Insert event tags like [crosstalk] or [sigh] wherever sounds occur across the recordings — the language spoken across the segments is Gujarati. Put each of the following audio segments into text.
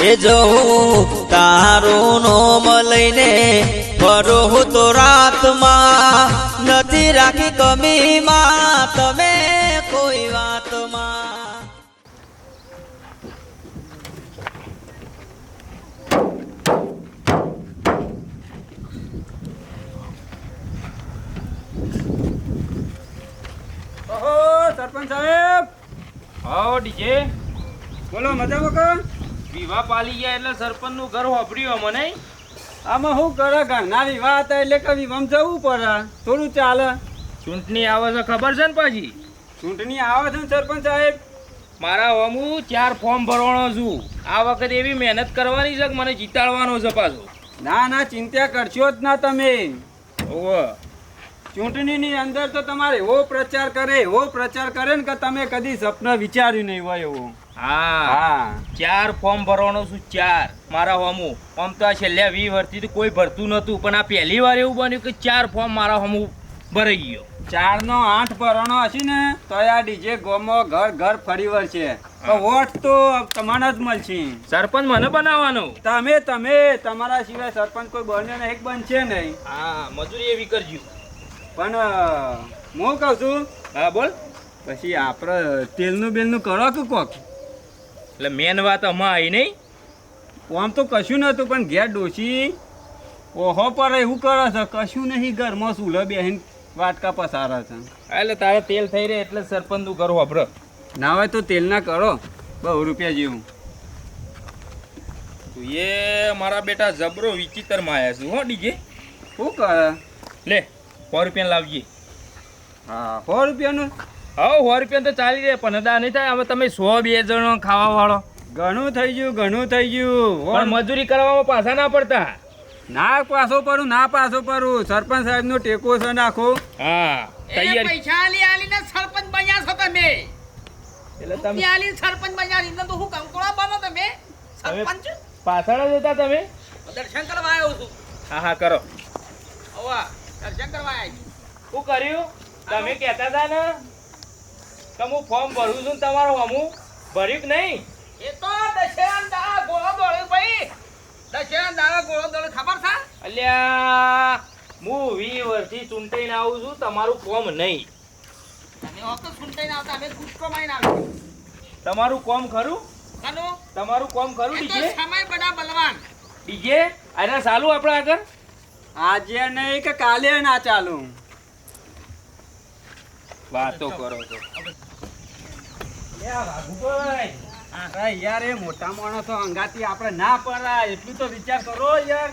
એ જવું તારું નોમ લઈને ફરો હું તો રાતમાં નથી રાખી કમીમાં તમે કોઈ વાતમાં. ઓહો સરપંચ સાહેબ. હા ડીજે. બોલો મજામાં કો વિવાહ પાલી ગયા એટલે સરપંચનું ઘર વાપર્યું મને આમાં શું કરે? ઘરના વિવાહ હતા એટલે કે વિવાહ જવું પડે. થોડું ચાલે. ચૂંટણી આવે છે ખબર છે ને પાછી? ચૂંટણી આવે છે ને સરપંચ સાહેબ? મારા હું ચાર ફોર્મ ભરવાનો છું. આ વખત એવી મહેનત કરવાની છે કે મને જીતાડવાનો છે પાછો. ના ના ચિંતા કરશો જ ના તમે. ઓહો. ચૂંટણીની અંદર તો તમારે એવો પ્રચાર કરે એવો પ્રચાર કરે ને કે તમે કદી સપના વિચાર્યું નહીં હોય એવો. હા. હા. ચાર ફોર્મ ભરવાનો છું ચાર. મારા હોમું. આમ તો આ છેલ્લા વી વર્ષથી તો કોઈ ભરતું નહોતું પણ આ પહેલી વાર એવું બન્યું કે ચાર ફોર્મ મારા હોમું ભરાઈ ગયો. ચાર નો આઠ ભરવાનો હશે ને તો આ ડીજે ગોમો ઘર ઘર ફરી વળશે. તો વોટ તો તમારા જ મળશે. સરપંચ મને બનાવવાનો. તમે તમે તમારા સિવાય સરપંચ કોઈ બન્યો ને એક બનશે નહીં. હા મજૂરી એવી કરજો. પણ હું કહું છું હા બોલ. પછી આપણે તેલનું બેલનું કરો કે કોક? એટલે મેન વાત આમાં આવી નહીં આમ તો કશું નતું પણ ઘેર ડોશી. ઓહો પર એવું કરે છે? કશું નહીં ઘરમાં સુલે બેહીન વાટકા પસારે છે. એટલે તારે તેલ થઈ રહે એટલે સરપંચ તું કરો વાપર. ના હોય તો તેલના કરો. બહુ રૂપિયા જેવું. તું એ મારા બેટા જબરો વિચિત્રમાં આવ્યા છું હો ડીજે. શું કરે? લે સો રૂપિયા લાવજે. હા સો રૂપિયાનું? હા સો રૂપિયા તો ચાલી જાય પણ અદા નહીં થાય. હવે તમે સો બે જણો ખાવા વાળો. ઘણું થઈ ગયું ઘણું થઈ ગયું. પણ મજૂરી કરવામાં પાછા ના પડતા. ના પાછો પડું ના પાછો પડું. સરપંચ સાહેબ નો ટેકો છે નાખો. હા પૈસા આલી આલીને સરપંચ બન્યા છો તમે. એટલે તમે આલી સરપંચ બન્યા? એટલે તો હું કંકોળા બનો તમે? સરપંચ? પાછળ જ હતા તમે? દર્શન કરવા આવ્યો છું. હા હા કરો. હવા દર્શન કરવા આવ્યો શું કર્યું? તમે કહેતા હતા ને? કે હું ફોર્મ ભરું છું તમારું અમુક ભર્યું કે નહીં. એ તો દશેરા દાડા ગોળો દોડ્યો ભાઈ. દશેરા દાડા ગોળો દોડ્યો ખબર છે? અલ્યા હું વી વર્ષથી ચૂંટાઈને આવું છું તમારું કોમ નહીં. તમે હોત તો આવતા અમે ગુસ્કો મારીને આવ્યો તમારું કોમ ખરું? તમારું કોમ ખરું ડીજે? સમય બડા બલવાન. ડીજે અરે સાલું આપણે આગળ? આજે નહીં કે કાલે ના ચાલુ. વાતો કરો છો. અરે યાર એ મોટા માણસો તો અંગાથી આપણે ના પડાય એટલું તો વિચાર કરો યાર.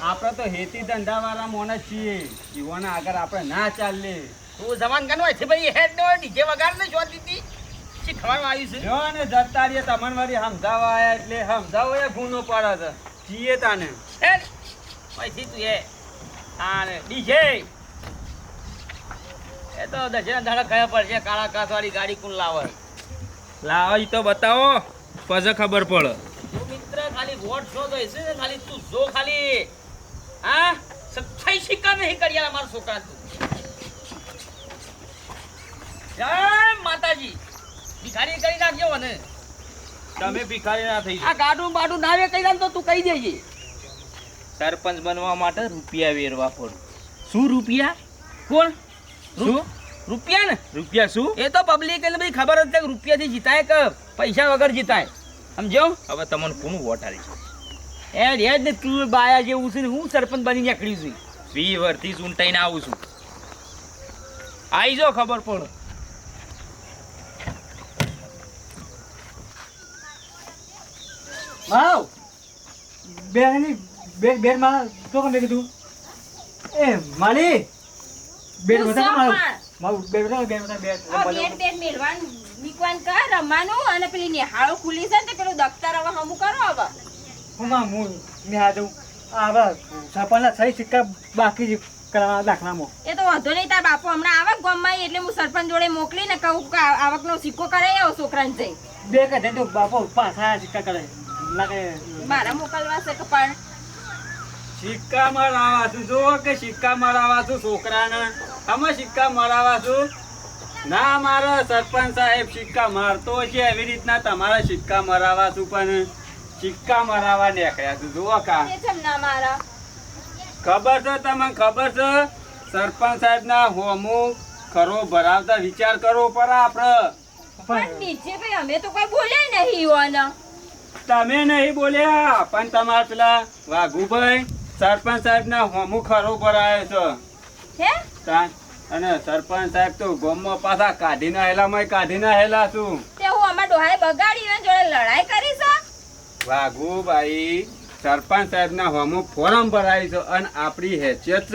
આપણે તો હેતી ધંધા વાળા માણસ છીએ જીવોના આગળ આપણે ના ચાલે તું જવાન ગનો છે ભાઈ હેડ નો ડીજે વગાડ ને જોતી હતી શીખવાડવા આવી છે? જો ને જતા રહીએ તમને મારી સમજાવવા એટલે સમજાવો એ ગુનો પડે છે. છીએ તાને. હેડ. પછી તું એ. હા ડીજે. એ તો દશેરા ધાડા કયા પડશે કાળા કાસવાળી ગાડી કોણ લાવે? લાવો ઈ તો બતાવો. પછી ખબર પડે. મિત્ર ખાલી વોટ શો તો છે ને? ખાલી તું જો ખાલી. હા? સચ્ચાઈ શિકાર નહીં કર્યા મારા છોકરા તું. જય માતાજી ભિખારી કરી નાખ્યો મને. તમે ભિખારી ના થઈ આ ગાડું બાડું નાવે કહી દે તો તું કહી દેજે. સરપંચ બનવા માટે રૂપિયા વેરવા પડું. શું રૂપિયા? કોણ? શું? રૂપિયા ને? રૂપિયા શું? એ તો પબ્લિક એટલે બધી ખબર જ છે કે રૂપિયાથી જીતાય કે પૈસા વગર જીતાય. સમજો? હવે તમને કોનું વોટ આવી છે? એ રેજ ને તું બાયા જેવું છે ને હું સરપંચ બની નીકળી છું. વી વર્ષથી ચૂંટાઈને આવું છું. આવી જો ખબર પડે. માવ બેની બેન બેનમાં તો કોને કીધું? એ માલી બેન વધારે શું મારું બેટ બેટ મેલવાનું. નીકવાન કર રમવાનું અને પેલી નિહાળો ખુલી છે ને પેલું દફતર હવે હમું કરો હવે. હું માં હું ને આ દઉં આ હવે સહી સિક્કા બાકી છે કરવા દાખલામાં. એ તો વાંધો નહીં તાર બાપુ હમણાં આવક ગામમાં એટલે હું સરપંચ જોડે મોકલીને કહું કે આવકનો સિક્કો કરાવી આવો છોકરાને જઈ. બે કદે તો બાપો પાછા સિક્કા કરે ના મારા મોકલવા છે કે પણ સિક્કા મરાવા છું જો કે સિક્કા મરાવા છું છોકરાને? આમાં સિક્કા મરાવા છું ના મારો સરપંચ સાહેબ સિક્કા મારતો છે. એવી રીતના તમારા સિક્કા મરાવા છું પણ સિક્કા મરાવા નીકળ્યા છું. જુઓ કા. ના મારા. ખબર છે તમને? ખબર છે? સરપંચ સાહેબ ના હોમો ખરો ભરાવતા વિચાર કરવો પડે આપણે. પણ નીચે ભાઈ અમે તો કોઈ બોલ્યા નહીં ઈવોને તમે નહીં બોલ્યા પણ તમારા પેલા વાઘુભાઈ સરપંચ સાહેબ ના હોમું ખરો ભરાયો છે. અને સરપંચ સાહેબ તો ગોમમાં પાછા કાઢી ના હેલામાં કાઢી ના હેલા છું. તે હું અમાર ડોહાએ બગાડી જોડે લડાઈ કરી છે? વાઘુભાઈ સરપંચ સાહેબ ના હોમું ફોરમ ભરાય છે અને આપણી હેસિયત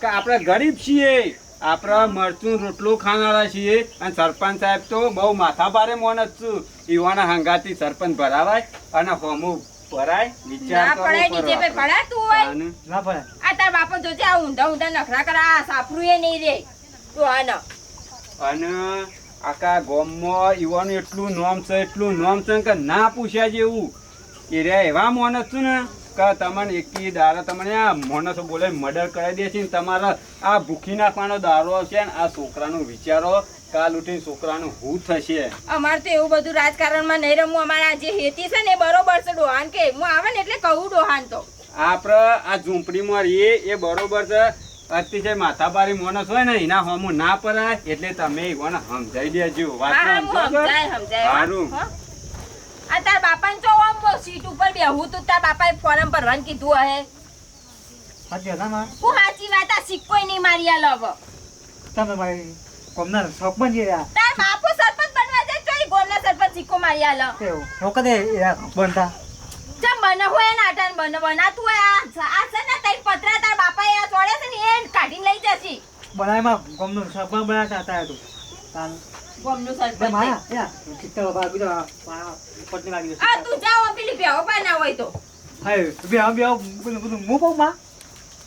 કે આપણે ગરીબ છીએ. આપણે મરચું રોટલું ખાનારા છીએ અને સરપંચ સાહેબ તો બહુ માથા ભારે મોન જ છું. યુવાના હંગાથી સરપંચ ભરાવાય અને હોમું ભરાય ના પડાય નીચે પડે પડાતું હોય. ના પડે આ તાર બાપા જોજે આ ઊંધા ઊંધા નખરા કરે આ એ નહીં રે. ડોહાનો અને આખા ગામમાં ઈવાનું એટલું નોમ છે એટલું નોમ છે કે ના પૂછ્યા જેવું. એ રે એવા માણસ છું ને કે તમને એકી દારા તમને આ માણસો બોલે મર્ડર કરાવી દે છે ને તમારા આ ભૂખી નાખવાનો દારો છે ને આ છોકરાનો વિચારો કાલ ઉઠી છોકરાનું હું થશે. અમારે તો એવું બધું રાજકારણમાં નહીં રમવું. અમારા જે હેતી છે ને બરોબર છે ડોહાન કે. હું આવે ને એટલે કહું ડોહાન તો. આપણે આ ઝૂંપડીમાં રહીએ એ બરોબર છે. અતિશય માથાભારી માણસ હોય ને એના હોમું ના પરાય એટલે તમે એને સમજાઈ દેજો. વાત સારું આ તાર બાપાને જો આમ સીટ ઉપર બેહું તું તાર બાપાએ ફોરમ ભરવાનું કીધું હે. સાચી વાત હું સાચી વાત આ સિક્કો નહીં મારી આ લવ. તમે મારી કોમના સરપંચ જે રહ્યા. તાર બાપુ સરપંચ બનવા જાય તો એ ગોમના સરપંચ સિક્કો મારી આલો. તેવું લોકો બનતા? જમ બને હોય ને આટાન બને બનાતું હોય આ આ છે ને તઈ પતરા તાર બાપા એ ચોડે છે ને એ કાઢીને લઈ જશે. બનાવીમાં કોમનું સરપંચ બનાતા હતા હતું તાન ગોમનું સરપંચ. માયા યા ચિત્તા ભાગી દો પટની ભાગી દો આ તું જાઓ પેલી બેહો બના હોય તો. હાય બે બે બધું હું પાઉં માં.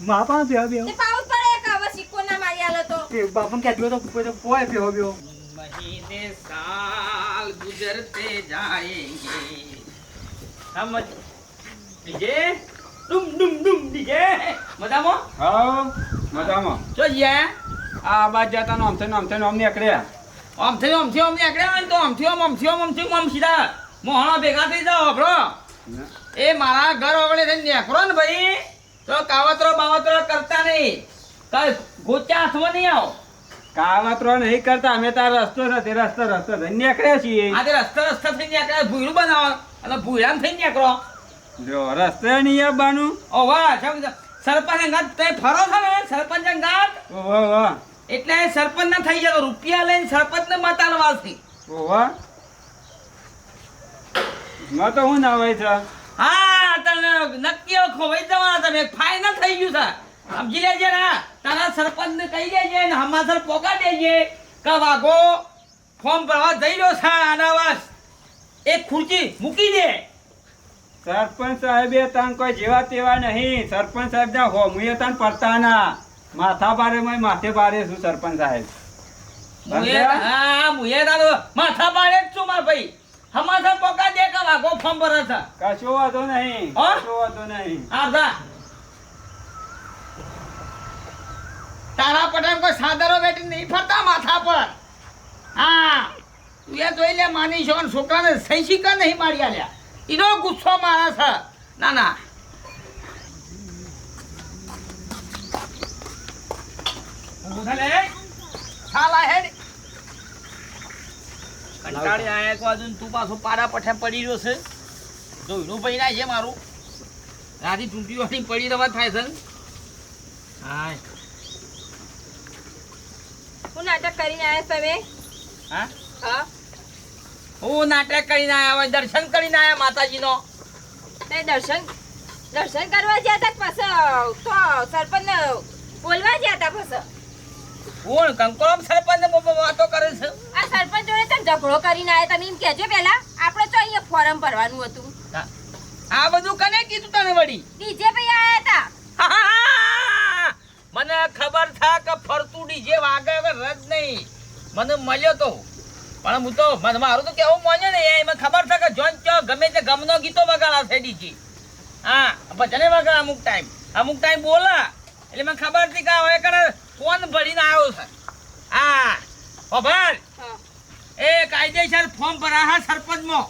માં પણ બે બે તે પાઉસ મહિને સાલ ગુજરતે જાયેંગે. સમજ? ડીજે? ડુમ ડુમ ડુમ મજામાં? હા મજામાં. જો યે આ બાજ જાતા નો અમથે નો અમથે નો અમને અકડ્યા અમથે નો અમથે અમને અકડ્યા ને તો અમથે ઓમ અમથે ઓમ મોહણો ભેગા થઈ જાઓ બ્રો એ મારા ઘર ઓગળે થઈને નેકરો ને ભાઈ. તો કાવતરો બાવતરો કરતા નહીં. કઈ ગોચા હાથમાં નહીં આવો. કાવતરો નહીં કરતા અમે તાર રસ્તો નથી રસ્તો રસ્તો થઈ નીકળ્યા છીએ. આજે રસ્તા રસ્તા થઈ નીકળ્યા ભૂયરું બનાવો. અને ભૂયરામ થઈ નીકળો. જો રસ્તે નહીં આવવાનું ઓ વાહ સરપંચ અંગાત તે ફરો છો ને સરપંચ અંગાત? વાહ વાહ. એટલે સરપંચ ના થઈ ગયો રૂપિયા લઈને સરપંચ ને ઓ વાહ. તો હું ના હોય છે હા તને નક્કી ખોવાઈ જવાના તમે ફાઇનલ થઈ ગયું છે. સમજી લેજે ને. તારા સરપંચ ને કહી દેજે ને હમાસર પોકા દેજે. કે વાઘો ફોર્મ ભરવા જઈ રહ્યો છે આનાવાસ એક ખુરચી મૂકી દે. સરપંચ સાહેબે તાન કોઈ જેવા તેવા નહીં. સરપંચ સાહેબ ના હોમુએ તાન પડતા ના. માથા બારે મય માથે બારે છું સરપંચ સાહેબ. મુએ હા મુએ તારો માથા બારે જ છું માર ભાઈ. હમાસર પોકા દે કે વાઘો ફોર્મ ભરે છે. કશો વાંધો નહીં. હા? કશો વાંધો નહીં. આ જા તારા પટેલ કોઈ સાદરો બેટી નહીં ફરતા માથા પર. હા તું એ જોઈ લે માની છો છોકરાને સહી શીખા નહીં મારી આલ્યા. એનો ગુસ્સો મારા છે. ના ના. કંટાળી આયા એક બાજુ તું પાછો પાડા પઠે પડી રહ્યો છે. જોઈનું ભાઈ ના છે મારું. રાજી ચૂંટીઓની પડી રવા થાય છે હું નાટક કરીને આવ્યા તમે? હા? હા. હું નાટક કરીને આયા હોય દર્શન કરીને આવ્યા માતાજીનો? તે દર્શન દર્શન કરવા ગયા હતા પછી તો સરપંચ બોલવા ગયા હતા પછી? કોણ? કંકોળમ સરપંચ વાતો કરે છે. આ સરપંચ જોડે તમે ઝઘડો કરીને આવ્યા તમે એમ કહેજો પહેલા આપણે તો અહીંયા ફોરમ ભરવાનું હતું. આ બધું કને કીધું તને વળી? ડીજે ભાઈ આવ્યા હતા. મને ખબર થા કે ફરતું ડીજે વાગે હવે રજ નહીં. મને મળ્યો તો. પણ હું તો મારું તો કેવું મળ્યો ને એમાં ખબર છે કે જોન ચો ગમે તે ગમનો ગીતો વગાડા છે ડીજે. હા ભજને વગાડ અમુક ટાઈમ. અમુક ટાઈમ બોલા. એટલે મને ખબર હતી કે હવે કરે કોણ ભરીને આવ્યો છે. હા ઓ ભાઈ. હા. એ કાયદેસર ફોર્મ ભરા હા સરપંચમાં.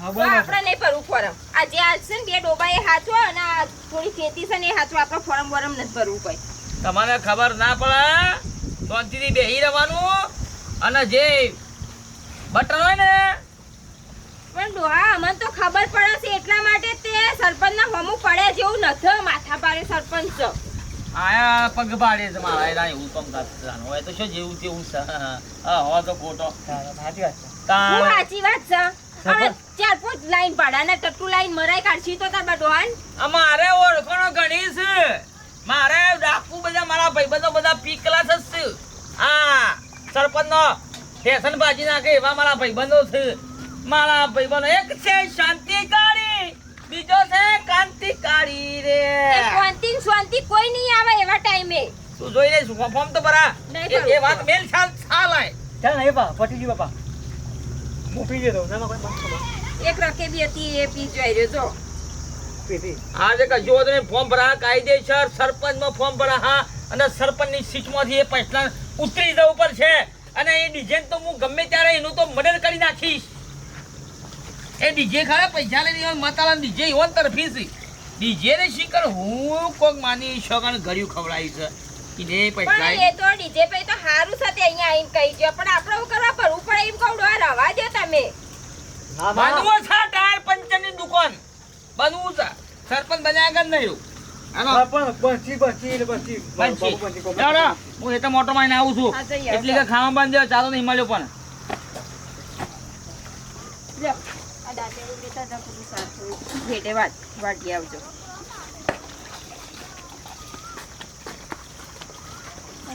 આપણે નહીં ભરવું ફોરમ. આજે આજ છે ને બે ડોબા એ હાચવો અને થોડી ખેતી છે ને એ હાચવો આપણે ફોરમ વોરમ નથી ભરવું કોઈ. તમારે ખબર ના પડે શાંતિથી બેસી રહેવાનું અને જે બટન હોય ને પણ ડોહા અમને તો ખબર પડે છે એટલા માટે તે સરપંચના હોમું પડે જેવું નથી માથા પાડે સરપંચ. આયા પગ પાડે છે મારા એના એવું કામ કરતા હોય તો શું જેવું તેવું છે? [laughs] હા હો તો ખોટો. સાચી વાત છે. સાચી વાત છે. ચાર પાંચ લાઈન પાડાના ટટ્ટુ લાઈન મરાઈ કાઢશી તો તાર બટવાન અમારે ઓળખણો ગણી છે. મારે ડાકુ બધા મારા ભાઈબંધો બધા પીકલા છે. હા સરપંચ નો ફેશન બાજી નાખે એવા મારા ભાઈબંધો છે. મારા ભાઈબંધો એક છે શાંતિકારી બીજો છે કાંતિકારી રે. શાંતિ શાંતિ કોઈ નહીં આવે એવા ટાઈમે. તું જોઈ લે ફોર્મ તો ભરા નહીં એ- વાત મેલ છાલ છાલ આય. ચાલ ને બા પટીજી ગયું બાપા. હું દે તો ના કોઈ બાપ એક રકેબી હતી એ પી જોઈ રહ્યો જો. આજે કજો તમે ફોર્મ ભરા કાયદેસર સરપંચમાં ફોર્મ ભરા હા અને સરપંચની સીટમાંથી એ પૈસા ઉતરી જવું છે અને એ ડીજે તો હું ગમે ત્યારે એનું તો મર્ડર કરી નાખીશ. એ ડીજે ખરા પૈસા લઈને માતાલા ડીજે હોન તરફી છે. ડીજે ને શીકર હું કોક માની શગન ગળ્યું ખવડાવી છે. એને પૈસા પણ એ તો ડીજે પે તો હારું સાથે અહીંયા આઈને કહી ગયો પણ આપણે હું કરવા ભરવું પડે? એમ કહું રવા દો તમે. ના ના બનવું છે ટાયર પંચરની દુકાન? બનવું છે. સરપંચ બન્યા આગળ નહીં હાલો. હા, એ તો મોટો માં આવું છું. એટલે કે ખાવા બાંધ્યો ચાલો નહીં મળ્યો પણ. ભેટે વાટ વાટી આવજો.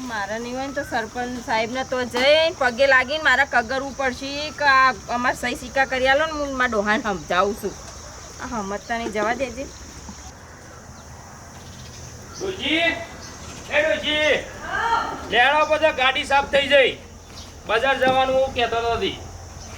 મારા નહીં હોય ને તો સરપંચ સાહેબને તો જઈ પગે લાગીને મારા કગરવું પડશે કે આ અમારે સહી સિક્કા કરી આલો ને હું મારા ડોહાને સમજાવું છું. આ હમતતા જવા દેજે. ડોશી એ ડોજી લેણો બધા ગાડી સાફ થઈ જઈ. બજાર જવાનું હું કહેતો નથી.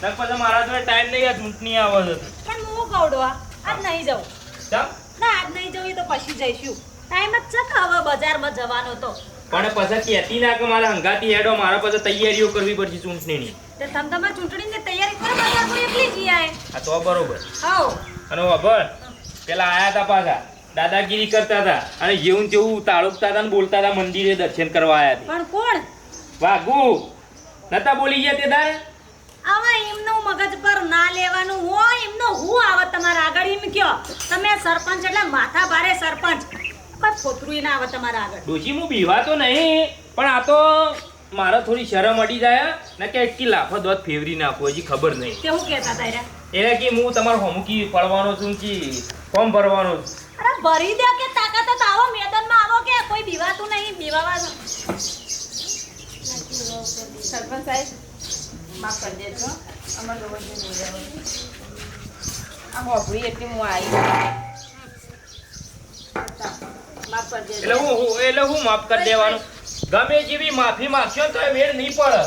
તક પછી મારા જોડે ટાઈમ નહીં આ ચૂંટણી આવે છે પણ હું કવડવા આજ નહીં જવું ચમ? ના આજ નહીં જવું તો પછી જઈશું. ટાઈમ જ છે હવે બજારમાં જવાનો તો? પણ પછી કહેતી ના કે મારા હંગાતી હેડો મારા પછી તૈયારીઓ કરવી પડશે ચૂંટણીની. તો તમ ચૂંટણીની તૈયારી કરો બજારમાં એટલી જઈ આય આ તો બરોબર. આવો અને ખબર પેલા આયા હતા પાછા. દાદાગીરી કરતા હતા અને જેવું જેવું તેવું તાળુકતા હતા ને બોલતા હતા મંદિરે દર્શન કરવા આયા હતા પણ કોણ? વાઘુ. નતા બોલી ગયા તે તારે? આવા એમનું મગજ પર ના લેવાનું હોય એમનો હું આવે તમારા આગળ એમ કયો? તમે સરપંચ એટલે માથા ભારે સરપંચ. પણ છોતરું ના આવે તમારા આગળ. ડોશી હું બીવા તો નહીં પણ આ તો મારે થોડી શરમ અડી જાય ને કે એટલી લાફો દોત ફેવરી નાખો હજી ખબર નહીં. તે હું કહેતા તારે એને કે હું તમારો હોમકી પડવાનો છું કે ફોર્મ ભરવાનો છું? અરે ભરી દે કે તાકાત તો આવો મેદાનમાં આવો કે કોઈ બીવાતું નહીં બીવાવાનું. સરપંચ સાહેબ માફ કરી દેજો અમાર રોજ નહીં. આ હોભળી એટલી હું આવી માફ કરી દેજો. એટલે હું હું- એટલે હું માફ કરી દેવાનું. ગમે જેવી માફી માંગશો તો એ વેર નહીં પડે.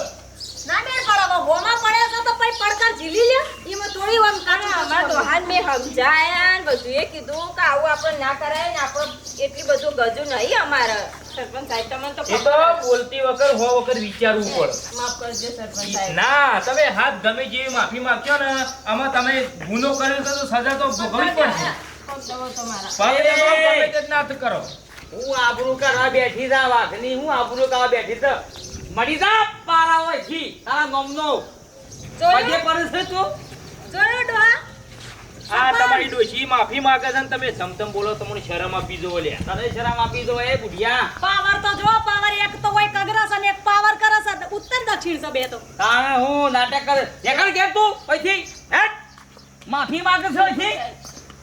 ના મેળ હોમાં પડે છે તો પછી પડકાર ઝીલી લે. એમાં થોડી વાર અને અમારા દોહાન મેં સમજાયા ને બધું. એ કીધું કે આવું આપણે ના કરાય ને આપણે એટલી બધું ગજુ નહીં અમારે. સરપંચ સાહેબ તમને તો એ તો બોલતી વખત હો વખત વિચારવું પડે. માફ કરજો સરપંચ સાહેબ. ના તમે હાથ ગમે જેવી માફી માંગ્યો ને આમાં તમે ગુનો કર્યો તો સજા તો ભોગવવી પડશે. જ ના કરો. હું આબરૂ કરવા બેઠી તા વાઘની હું આબરૂ કરવા બેઠી તા મળી જા પારા હોયથી તારા ગમનો પગે પડે છે તું? જોયો ડોહા. આ તમારી ડોશી માફી માંગે છે ને તમે સમતમ બોલો તમને શરમ આપી દો લે તને શરમ આપી દો એ બુઢિયા. પાવર તો જો પાવર એક તો હોય કગરસ અને એક પાવર કરે છે ઉત્તર દક્ષિણ છે બે તો. તાણે હું નાટક કરે. દેખાડ કે તું અહીંથી. હેટ માફી માંગે છે અહીંથી?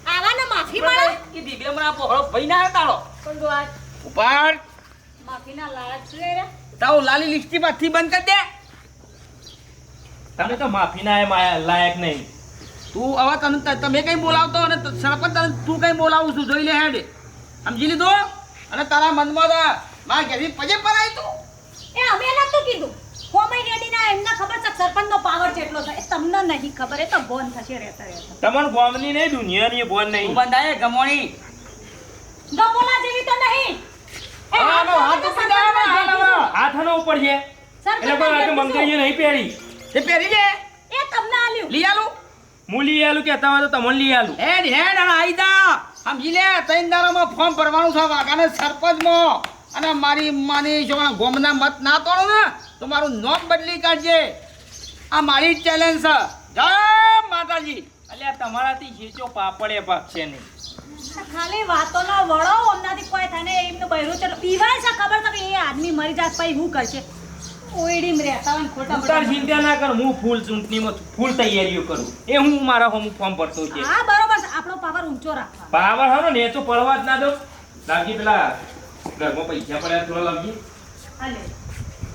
આવા ને માફી માંગે? કે દીબે મરા પહોળો ભાઈ ના તાળો પણ ડોહા? ઉપર માફી ના લાયક છે રે. તાવ લાલી લિસ્ટી માંથી બંધ કરી દે. તમે તો માફી ના માયા લાયક નહીં. તું હવે તને તમે કઈ બોલાવતો અને સરપંચ તને તું કઈ બોલાવું છું જોઈ લે હેડ. સમજી લીધો? અને તારા મનમાં તો મારા ઘેરથી પજે પરાય તું. એ અમે નતું કીધું. હોમઈ રેડી ના એમને ખબર છે સરપંચ નો પાવર કેટલો છે? એ તમને નહીં ખબર એ તો બોન થશે રહેતા રહેતા. તમને ગોમની નહીં દુનિયાની બોન નહીં. બંધાય ગમોણી. ગપોલા જેવી તો નહીં. એ હાથ ઉપર જાય ને, હાથ હવે. ઉપર છે. એટલે કોઈ આ તો મંગળીએ નહીં પહેરી. તે પહેરી લે. એ તમને આલ્યું. લઈ આલું. હું લઈ આલું કહેતા હોય તો તમને લઈ આલું. હેડ હેડ આઈ જા. સમજી લે ત્રણ દાડામાં ફોર્મ ભરવાનું છે વાઘાને સરપંચમાં. અને મારી માની જો ગોમના મત ના તોડો ને તો મારું નોમ બદલી કાઢજે. આ મારી ચેલેન્જ છે. જય માતાજી. અલ્યા તમારાથી શેચો પાપડે પાકશે નહીં. ખાલી વાતોનો વળો ઓમનાથી કોઈ થાય ને એમનું બૈરું છે પીવાય છે ખબર છે કે એ આદમી મરી જાત પછી હું કરશે? ઓયડીમ રહેતા હોય ખોટા તાર ચિંતા ના કર હું ફૂલ ચૂંટણીમાં ફૂલ તૈયારીઓ કરું. એ હું મારા હોમ ફોર્મ ભરતો છે. હા બરોબર છે આપણો પાવર ઊંચો રાખવા પાવર હારો ને એ તો પડવા જ ના દો લાગી પેલા ઘરમાં પૈસા પડ્યા થોડા લાગી હાલે.